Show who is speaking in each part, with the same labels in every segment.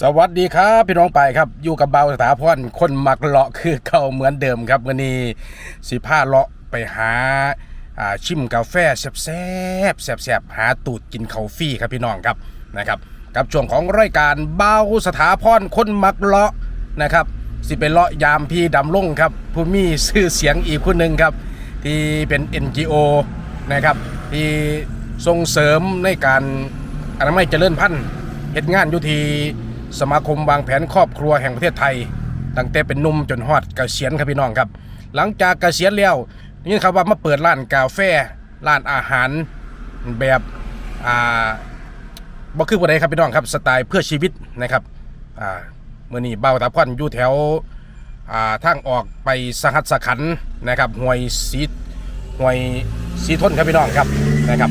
Speaker 1: สวัสดีครับพี่น้องไปครับอยู่กับเบาสถาพรคนมักเลาะคือเก่าเหมือนเดิมครับวันนี้สิผ้าเลาะไปหาชิมกาแฟแซ่บแซบแซ่บหาตูดกินข้าฟรีครับพี่น้องครับนะครับกับช่วงของรายการเบาสถาพรคนมักเลาะนะครับ สิเป็นเลาะยามพี่ดำลงครับผู้มีชื่อเสียงอีกคนหนึ่งครับ ที่เป็น NGO นะครับที่ส่งเสริมในการอนามัยเจริญพันธุ์เหตุงานอยู่ที่ สมาคมวางแผนครอบครัวแห่งประเทศไทย ตั้งแต่เป็นนุ่มจนฮอดเกษียณครับพี่น้องครับ หลังจากเกษียณแล้วนี่ครับว่ามาเปิดร้านกาแฟร้านอาหารแบบอ่าบ่คือบ่ได้ครับพี่น้องครับสไตล์เพื่อชีวิตนะครับอ่าเมื่อนี้เบาตาพรอยู่แถวอ่าทางออกไปสหัสสขันนะครับห่วยสีห่วยสีทนครับพี่น้องครับนะครับ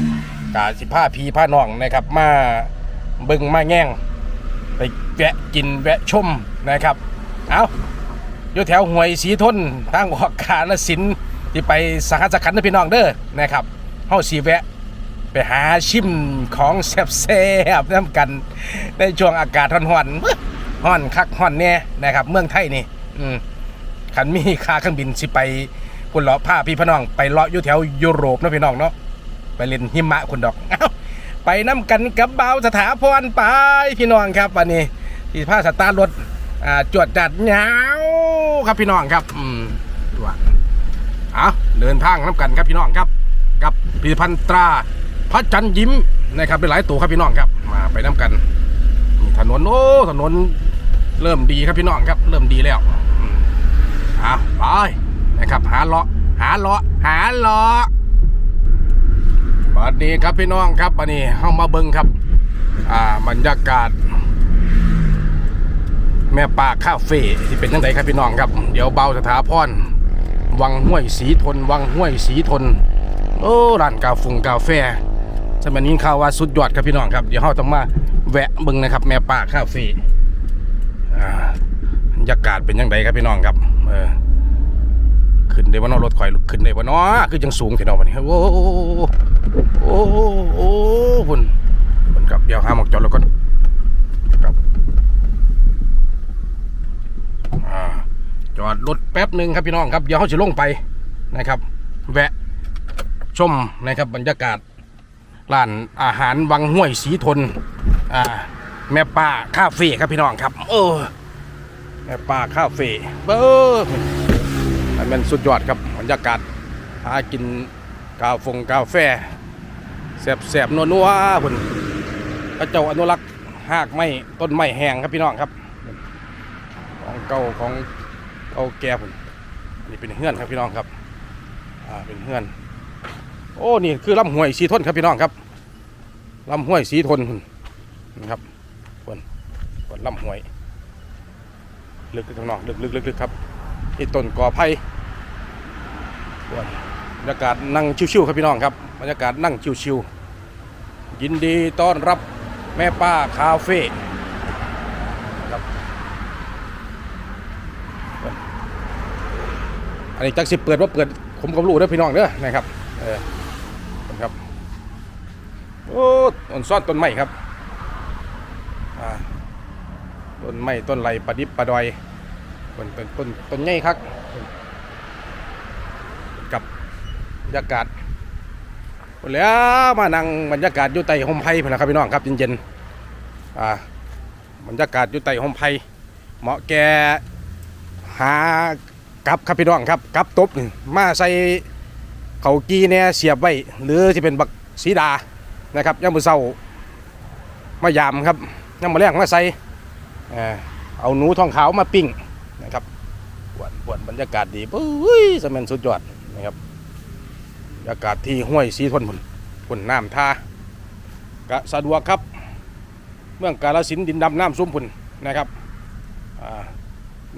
Speaker 1: กาสิผ้าพีผ้าน้องนะครับมาเบึงมาแง่ง แวะกินแวะชมนะครับ เอาอยู่แถวห่วยสีทนทางออกกาลสินที่ไปสหัสสขันธ์นะพี่น้องเด้อนะครับเฮาสีแวะไปหาชิมของแซ่บๆน้ำกันในช่วงอากาศร้อนๆร้อนคักร้อนแน่นะครับ เมืองไทยนี่อืมขันมีค่าเครื่องบินสิไปคุณเลาะผ้าพี่พี่น้อง ไปเลาะอยู่แถวยุโรปนะพี่น้องเนาะไปเล่นหิมะคุณดอก ไปน้ำกันกับเบาสถาพรไปพี่น้องครับวันนี้ ที่ผ้าสตาร์รถอ่าจวดจัดเหงาครับพี่น้องครับอืมว่าเอาเดินทางน้ำกันครับพี่น้องครับ กับผลิตภัณฑ์ตราพระจันทร์ยิ้มนะครับเป็นหลายตัวครับพี่น้องครับ มาไปน้ำกันนี่ถนนโอ้ถนนเริ่มดีครับพี่น้องครับ เริ่มดีแล้วอืมเอาไปนะครับ หาเลาะหาเลาะหาเลาะบัดนี้ครับพี่น้องครับบัดนี้เข้ามาเบิ้งครับ อ่าบรรยากาศ แม่ป่าคาเฟ่ที่เป็นยังไงครับพี่น้องครับ เดี๋ยวเบาสถาพรวังห้วยสีทน วังห้วยสีทน โอ้ร้านกาฟงกาแฟสมัยนี้ข่าวว่าสุดยอดครับพี่น้องครับ เดี๋ยวเราต้องมาแวะบึงนะครับ แม่ป่าคาเฟ่อาบรรยากาศเป็นยังไงครับพี่น้องครับ เออขึ้นได้ว่านอรถคอยขึ้นได้ว่านอคือยังสูงที่นอวันนี้โอ้โหโอ้โหโอ้โหพุ่นพุ่นครับเดี๋ยวหามอกจอดแล้วก่อนครับอ่า จอดรถแป๊บหนึ่งครับพี่น้องครับเดี๋ยวเขาจะลงไปนะครับ แวะชมนะครับบรรยากาศร้านอาหารวังห้วยสีทนอ่าแม่ป้าคาเฟ่ครับพี่น้องครับ เออแม่ป้าคาเฟ่เบอร์มันเป็นสุดยอดครับบรรยากาศหากินกาฟงกาแฟแสบแสบนัวนัวๆพุ่นพระเจ้าอนุรักษ์หากไม้ต้นไม้แห้งครับพี่น้องครับ ของเก่าของ เอาแก่ผมนนี้เป็นเฮือนครับพี่น้องครับอ่าเป็นเฮือน โอ้นี่คือลำห้วยสีทนครับพี่น้องครับลำห้วยสีทนนะครับควนควนลำห้วย ลึกๆข้างนอกลึกลึกลึกครับที่ต้นกอไผ่ควนบรรยากาศนั่งชิวๆครับพี่น้องครับบรรยากาศนั่งชิวๆยินดีต้อนรับแม่ป้าคาเฟ่ อันนี้จักสิเปิดว่าเปิดผมก็รู้เด้อพี่น้องเด้อนะครับเออครับโอ้ต้นซ่อนต้นไม้ครับอ่าต้นไม้ต้นไรประดิบประดอยต้นต้นต้นต้นใหญ่ครับกับบรรยากาศแล้วมานั่งบรรยากาศอยู่ใต้ห่มไผ่พนะครับพี่น้องครับเย็นๆอ่าบรรยากาศอยู่ใต้ห่มไผ่เหมาะแก่หา กับครับพี่น้องครับกับตบนี่มาใส่เขากีเนี่ยเสียบไว้หรือที่เป็นบักสีดานะครับย่ามมือเศร้ามายามครับย่ามมือแรงมาใส่เอาหนูทองขาวมาปิ้งนะครับปวดปวดบรรยากาศดีปุ้ยสมันสุดยอดนะครับบรรยากาศที่ห้วยสีทนพุ่นพุ่นน้ำท่ากะสะดวกครับ เมืองกาลสินดินดำน้ำซุ่มพุ่นนะครับ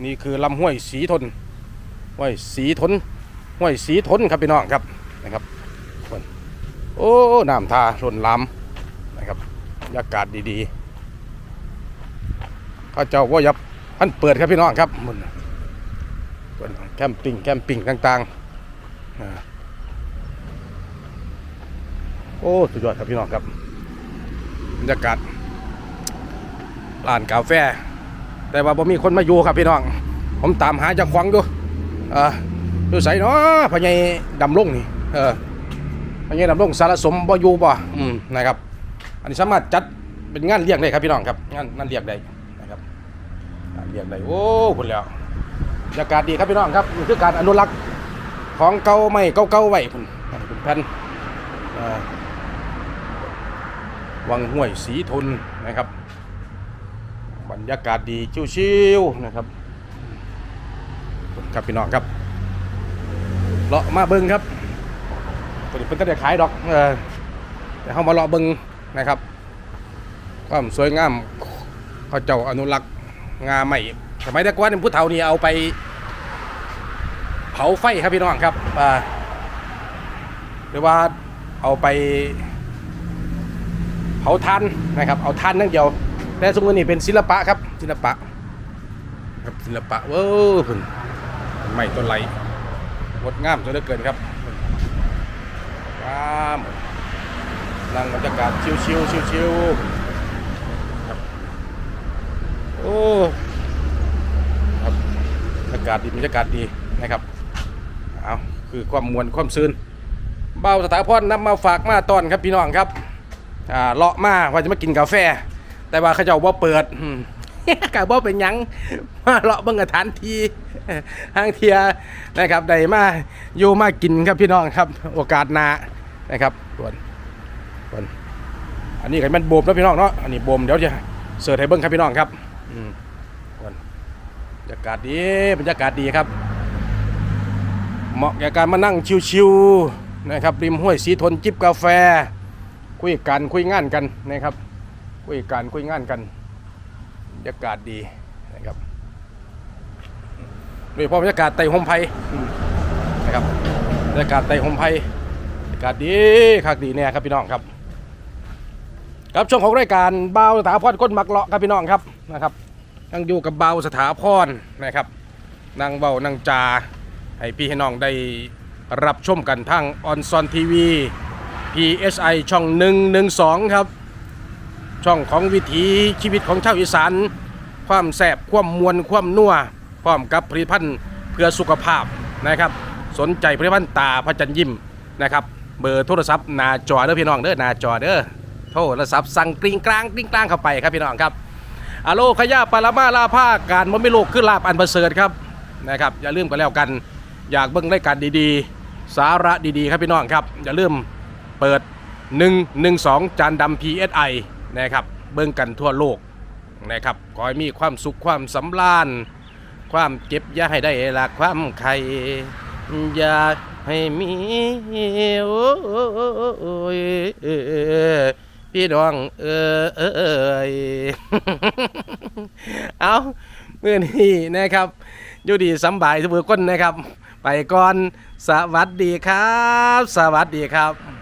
Speaker 1: นี่คือลำห้วยสีทน ห้วยสีทนห้วยสีทนครับพี่น้องครับนะครับคนโอ้น้ำทาล่นล้ำนะครับบรรยากาศดีๆข้าเจ้าว่ายับพันเปิดครับพี่น้องครับมันแคมปิ้งแคมปิ้งต่างๆโอ้สุดยอดครับพี่น้องครับบรรยากาศร้านกาแฟ แต่ว่าบ่มีคนมาอยู่ครับพี่น้อง ผมตามหาเจะควังดู ออดูใส่เนาะพอใหญดำลงนี่เออพอใหญดำลงสารสมบ่อยู่บ่อืมนะครับ อันนี้สามารถจัดเป็นงานเลี้ยงได้ครับพี่น้องครับงานงานเลี้ยงได้นะครับงานเลี้ยงได้โอ้คุณแล้วบรรยากาศดีครับพี่น้องครับนี่คือการอนุรักษ์ของเก่าไม่เก่าๆไว้พุ่นอันนี้เป็นแผ่นเอ่อวังห้วยสีทนนะครับ บรรยากาศดีชิวๆนะครับ ครับพี่น้องครับเลาะมาเบิ้งครับตัวนี้เพิ่นก็ได้ขายดอกเออแต่เข้ามาเลาะเบิ้งนะครับความสวยงามเขาเจ้าอนุรักษ์งาใหม่สมัยแต่ก่อนนผู้เฒ่านี่เอาไป เผาไฟครับพี่น้องครับอ่าหรือว่าเอาไป เผาทานนะครับ เอาทานนั่งเดียว แต่สมมตินี่เป็นศิลปะครับศิลปะ ครับศิลปะเว้อพุ่น ไม้ต้นไหลงดงามจนเหลือเกินครับว้ามนั่งบรรยากาศชิวๆชิวๆครับโอ้ครับบรรยากาศดีบรรยากาศดีนะครับเอาคือความมวลความซื่นเบาสถาพรนำมาฝากมาตอนครับพี่น้องครับอ่าเลาะมาว่าจะมากินกาแฟ แต่ว่าเขาเจ้าบ่เปิดกะบ่เป็นยังมาเลาะเบิ่งสถานที่ ห้างเทียนะครับได้มาอยู่มากินครับพี่น้องครับ โอกาสหนานะครับส่วนส่วนอันนี้ก็มันโบมแล้วพี่น้องเนาะอันนี้โบมเดี๋ยวจะเสิร์ฟให้เบิ่งครับพี่น้องครับอืมส่วนบรรยากาศดีบรรยากาศดีครับ เหมาะแก่การมานั่งชิวๆนะครับริมห้วยสีทนจิบกาแฟ คุยกันคุยงานกันนะครับ คุยกันคุยงานกันบรรยากาศดีนะครับ โดยเฉพาะบรรยากาศไต่หมไผ่นะครับบรรยากาศไต่หมไผ่บรรยากาศดีคักดีแน่ครับพี่น้องครับ ครับช่วงของรายการเบาสถาพรก้นมักเลาะครับพี่น้องครับนะครับยังอยู่กับเบาสถาพรนะครับนั่งเบานั่งจาให้พี่ให้น้องได้รับชมกันทางออนซอนทีวี PSI ช่อง 112 ครับ ช่องของวิถีชีวิตของชาวอีสานความแสบความมวลความนัว ร้อมกับผลิตภัณฑ์เพื่อสุขภาพนะครับ สนใจผลิตภัณฑ์ตาพระจันยิ้มนะครับ เบอร์โทรศัพท์หนาจอเด้อพี่น้องเด้อหนาจอเด้อโทรศัพท์สั่งกริ้งกลางกริ้งกลางเข้าไปครับพี่น้องครับอโลขยะปารามาลาภาการมันไม่โลกขึ้นลาบอันประเสริฐครับนะครับอย่าลืมกันแล้วกัน อยากเบิ่งรายการดีๆ สาระดีๆ ครับพี่น้องครับ อย่าลืมเปิด 112 จานดำ PSI นะครับเบิ่งกันทั่วโลกนะครับขอให้มีความสุขความสำราญ ความเจ็บอย่าให้ได้ละความไข่อย่าให้มีโอ้ยพี่น้องเอ้ยเอาเมื่อนี้นะครับอยู่ดีสบายทุกคนนะครับ ไปก่อนสวัสดีครับ สวัสดีครับ